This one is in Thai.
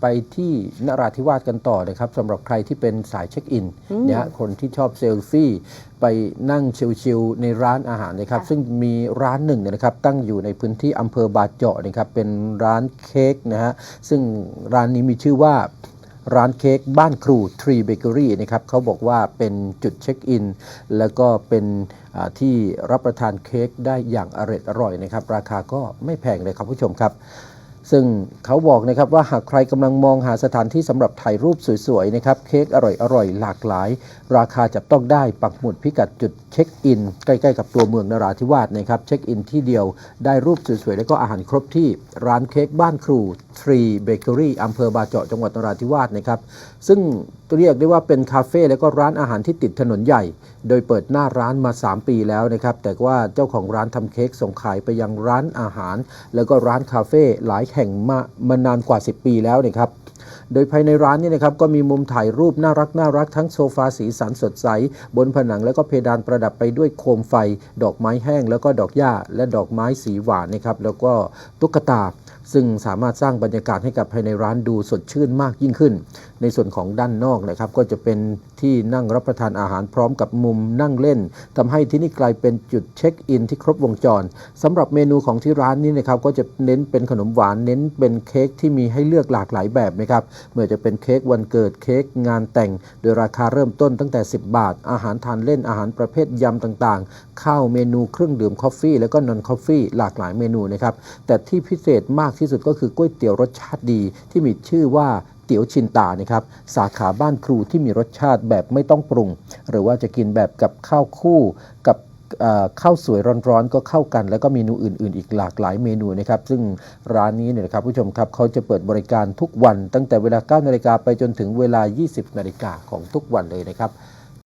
ไปที่นราธิวาสกันต่อนะครับสำหรับใครที่เป็นสายเช็คอินนะฮะคนที่ชอบเซลฟี่ไปนั่งชิลๆในร้านอาหารนะครับค่ะซึ่งมีร้านหนึ่งเนี่ยนะครับตั้งอยู่ในพื้นที่อำเภอบาเจาะนะครับเป็นร้านเค้กนะฮะซึ่งร้านนี้มีชื่อว่าร้านเค้กบ้านครูทรีเบเกอรี่นะครับเขาบอกว่าเป็นจุดเช็คอิน แล้วก็เป็นอ่าที่รับประทานเค้กได้อย่างอร่อยอร่อยนะครับ ราคาก็ไม่แพงเลยครับผู้ชมครับ ซึ่งเขาบอกนะครับว่าหากใครกำลังมองหาสถานที่สำหรับถ่ายรูปสวยๆนะครับเค้กอร่อยๆ หลากหลาย ราคาจับต้องได้ปักหมุดพิกัดจุดเช็คอิน ใกล้ๆกับตัวเมืองนราธิวาสนะครับเช็คอินที่เดียวได้รูปสวยๆ แล้วก็อาหารครบที่ร้านเค้กบ้านครู ทรีเบเกอรี่อำเภอบาเจาะจังหวัดนราธิวาสนะครับ ซึ่งเรียกได้ว่าเป็นคาเฟ่แล้วก็ร้านอาหารที่ติดถนนใหญ่ โดยเปิดหน้าร้านมา 3 ปีแล้วนะครับ แต่ว่าเจ้าของร้านทำเค้กส่งขายไปยังร้านอาหาร แล้วก็ร้านคาเฟ่หลายแห่งมามานานกว่า 10 ปีแล้วนะครับ โดยภายในร้านนี่นะครับก็มีมุมถ่ายรูปน่ารักน่ารักทั้งโซฟาสีสันสดใส บนผนังแล้วก็เพดานประดับไปด้วยโคมไฟ ดอกไม้แห้ง แล้วก็ดอกหญ้า และดอกไม้สีหวานนะครับแล้วก็ตุ๊กตาซึ่งสามารถสร้างบรรยากาศให้กับภายในร้านดูสดชื่นมากยิ่งขึ้น ในส่วนของด้านนอกนะครับก็จะเป็นที่นั่งรับประทานอาหารพร้อมกับมุมนั่งเล่นทำให้ที่นี่กลายเป็นจุดเช็คอินที่ครบวงจรสำหรับเมนูของที่ร้านนี้นะครับก็จะเน้นเป็นขนมหวานเน้นเป็นเค้กที่มีให้เลือกหลากหลายแบบนะครับเมื่อจะเป็นเค้กวันเกิดเค้กงานแต่ง โดยราคาเริ่มต้นตั้งแต่ 10 บาท อาหารทานเล่นอาหารประเภทยำต่างๆ ข้าวเมนูเครื่องดื่มคอฟฟี่แล้วก็นอนคอฟฟี่หลากหลายเมนูนะครับ แต่ที่พิเศษมากที่สุดก็คือก๋วยเตี๋ยวรสชาติดีที่มีชื่อว่าเตี๋ยวชินตานะครับสาขาบ้านครูที่มีรสชาติแบบไม่ต้องปรุง หรือว่าจะกินแบบกับข้าวคู่กับ ข้าวสวยร้อนๆก็เข้ากัน แล้วก็เมนูอื่น ๆ อีกหลากหลายเมนูนะครับซึ่งร้านนี้เนี่ยนะครับผู้ชมครับเขาจะเปิดบริการทุกวันตั้งแต่เวลา9นาฬิกาไปจนถึงเวลา 20นาฬิกาของทุกวันเลยนะครับ